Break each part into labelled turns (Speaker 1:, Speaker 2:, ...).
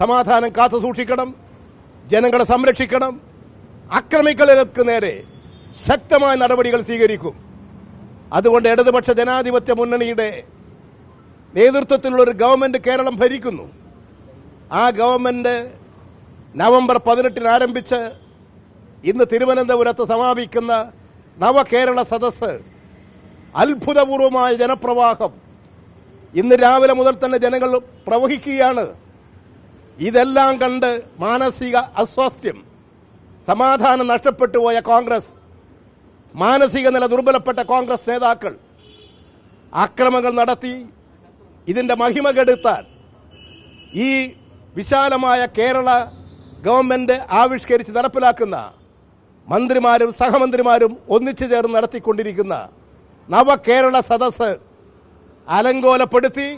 Speaker 1: സമാധാനം കാത്തു സൂക്ഷിക്കണം ജനങ്ങളെ സംരക്ഷിക്കണം അക്രമികൾക്ക് നേരെ ശക്തമായ നടപടികൾ സ്വീകരിക്കും. അതുകൊണ്ട് ഇടതുപക്ഷ ജനാധിപത്യ മുന്നണിയുടെ നേതൃത്വത്തിലുള്ള ഒരു ഗവൺമെന്റ് കേരളം ഭരിക്കുന്നു. ആ ഗവൺമെന്റ് നവംബർ പതിനെട്ടിന് ആരംഭിച്ച് ഇന്ന് തിരുവനന്തപുരത്ത് സമാപിക്കുന്ന നവകേരള സദസ്സ് അത്ഭുതപൂർവമായ ജനപ്രവാഹം ഇന്ന് രാവിലെ മുതൽ തന്നെ ജനങ്ങൾ പ്രവഹിക്കുകയാണ്. ഇതെല്ലാം കണ്ട് മാനസിക അസ്വാസ്ഥ്യം സമാധാനം നഷ്ടപ്പെട്ടു പോയ കോൺഗ്രസ് മാനസിക നില ദുർബലപ്പെട്ട കോൺഗ്രസ് നേതാക്കൾ അക്രമങ്ങൾ നടത്തി ഇതിന്റെ മഹിമ കെടുത്താൻ ഈ വിശാലമായ കേരള ഗവൺമെന്റ് ആവിഷ്കരിച്ച് നടപ്പിലാക്കുന്ന മന്ത്രിമാരും സഹമന്ത്രിമാരും ഒന്നിച്ചു ചേർന്ന് നടത്തിക്കൊണ്ടിരിക്കുന്ന നവകേരള സദസ്സ് അലങ്കോലപ്പെടുത്തി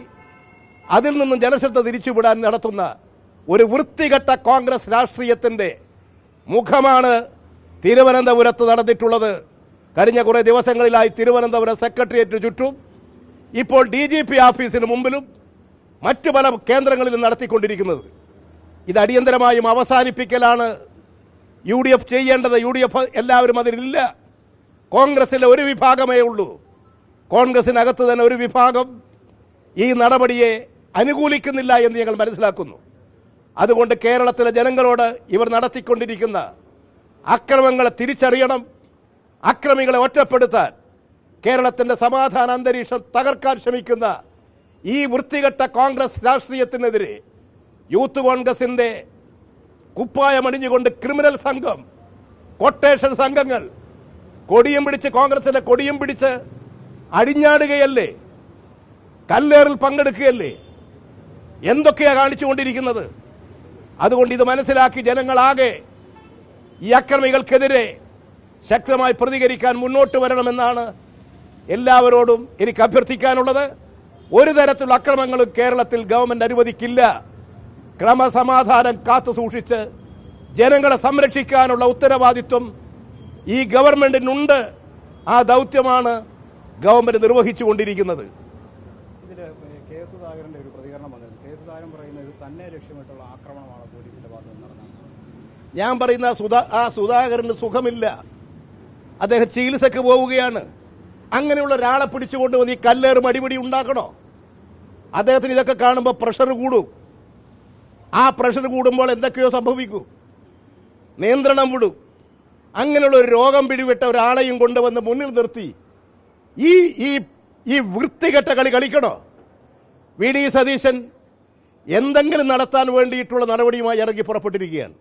Speaker 1: അതിൽ നിന്നും ജനശ്രദ്ധ തിരിച്ചുവിടാൻ നടത്തുന്ന ഒരു വൃത്തികെട്ട കോൺഗ്രസ് രാഷ്ട്രീയത്തിന്റെ മുഖമാണ് തിരുവനന്തപുരത്ത് നടന്നിട്ടുള്ളത്. കഴിഞ്ഞ കുറേ ദിവസങ്ങളിലായി തിരുവനന്തപുരം സെക്രട്ടേറിയറ്റിന് ചുറ്റും ഇപ്പോൾ ഡി ജി പി ഓഫീസിന് മുമ്പിലും മറ്റു പല കേന്ദ്രങ്ങളിലും നടത്തിക്കൊണ്ടിരിക്കുന്നത്. ഇത് അടിയന്തരമായും അവസാനിപ്പിക്കലാണ്. യു ഡി എഫ് ചെയ്യേണ്ടത് യു ഡി എഫ് എല്ലാവരും അതിലില്ല. കോൺഗ്രസിലെ ഒരു വിഭാഗമേ ഉള്ളൂ. കോൺഗ്രസിനകത്ത് തന്നെ ഒരു വിഭാഗം ഈ നടപടിയെ അനുകൂലിക്കുന്നില്ല എന്ന് ഞങ്ങൾ മനസ്സിലാക്കുന്നു. അതുകൊണ്ട് കേരളത്തിലെ ജനങ്ങളോട് ഇവർ നടത്തിക്കൊണ്ടിരിക്കുന്ന അക്രമങ്ങളെ തിരിച്ചറിയണം അക്രമികളെ ഒറ്റപ്പെടുത്താൻ കേരളത്തിന്റെ സമാധാന അന്തരീക്ഷം തകർക്കാൻ ശ്രമിക്കുന്ന ഈ വൃത്തികെട്ട കോൺഗ്രസ് രാഷ്ട്രീയത്തിനെതിരെ യൂത്ത് കോൺഗ്രസിന്റെ കുപ്പായമണിഞ്ഞുകൊണ്ട് ക്രിമിനൽ സംഘം കൊട്ടേഷൻ സംഘങ്ങൾ കൊടിയും പിടിച്ച് കോൺഗ്രസിന്റെ കൊടിയും പിടിച്ച് അടിഞ്ഞാടുകയല്ലേ? കല്ലേറിൽ പങ്കെടുക്കുകയല്ലേ? എന്തൊക്കെയാണ് കാണിച്ചുകൊണ്ടിരിക്കുന്നത്? അതുകൊണ്ട് ഇത് മനസ്സിലാക്കി ജനങ്ങളാകെ ഈ അക്രമികൾക്കെതിരെ ശക്തമായി പ്രതികരിക്കാൻ മുന്നോട്ട് വരണമെന്നാണ് എല്ലാവരോടും എനിക്ക് അഭ്യർത്ഥിക്കാനുള്ളത്. ഒരു തരത്തിലുള്ള അക്രമങ്ങളും കേരളത്തിൽ ഗവൺമെന്റ് അനുവദിക്കില്ല. ക്രമസമാധാനം കാത്തു സൂക്ഷിച്ച് ജനങ്ങളെ സംരക്ഷിക്കാനുള്ള ഉത്തരവാദിത്വം ഈ ഗവൺമെന്റിനുണ്ട്. ആ ദൗത്യമാണ് ഗവൺമെന്റ് നിർവഹിച്ചുകൊണ്ടിരിക്കുന്നത്.
Speaker 2: സുധാകരന്റെ ഒരു പ്രതികരണം വന്നിരുന്നു കെ സുധാകരൻ പറയുന്നത് ഇത് തന്നെ ലക്ഷ്യമിട്ടുള്ള ആക്രമണമാണ് പോലീസിന്റെ ഭാഗത്ത് നിന്ന് നടന്നത്.
Speaker 1: ഞാൻ പറയുന്ന ആ സുധാകരന് സുഖമില്ല. അദ്ദേഹം ചികിത്സക്ക് പോവുകയാണ്. അങ്ങനെയുള്ള ഒരാളെ പിടിച്ചുകൊണ്ട് വന്ന് ഈ കല്ലേറും അടിപിടി ഉണ്ടാക്കണോ? അദ്ദേഹത്തിന് ഇതൊക്കെ കാണുമ്പോൾ പ്രഷർ കൂടും. ആ പ്രഷർ കൂടുമ്പോൾ എന്തൊക്കെയോ സംഭവിക്കൂ. നിയന്ത്രണം വിടും. അങ്ങനെയുള്ള ഒരു രോഗം പിടിവിട്ട ഒരാളെയും കൊണ്ടുവന്ന് മുന്നിൽ നിർത്തി ഈ ഈ വൃത്തികെട്ട കളി കളിക്കണോ? വി ഡി സതീശൻ എന്തെങ്കിലും നടത്താൻ വേണ്ടിയിട്ടുള്ള നടപടിയുമായി ഇറങ്ങി പുറപ്പെട്ടിരിക്കുകയാണ്.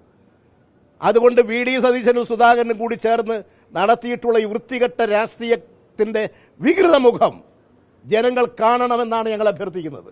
Speaker 1: അതുകൊണ്ട് വി ഡി സതീശനും സുധാകരനും കൂടി ചേർന്ന് നടത്തിയിട്ടുള്ള ഈ വൃത്തികെട്ട രാഷ്ട്രീയത്തിന്റെ വികൃത മുഖം ജനങ്ങൾ കാണണമെന്നാണ് ഞങ്ങൾ അഭ്യർത്ഥിക്കുന്നത്.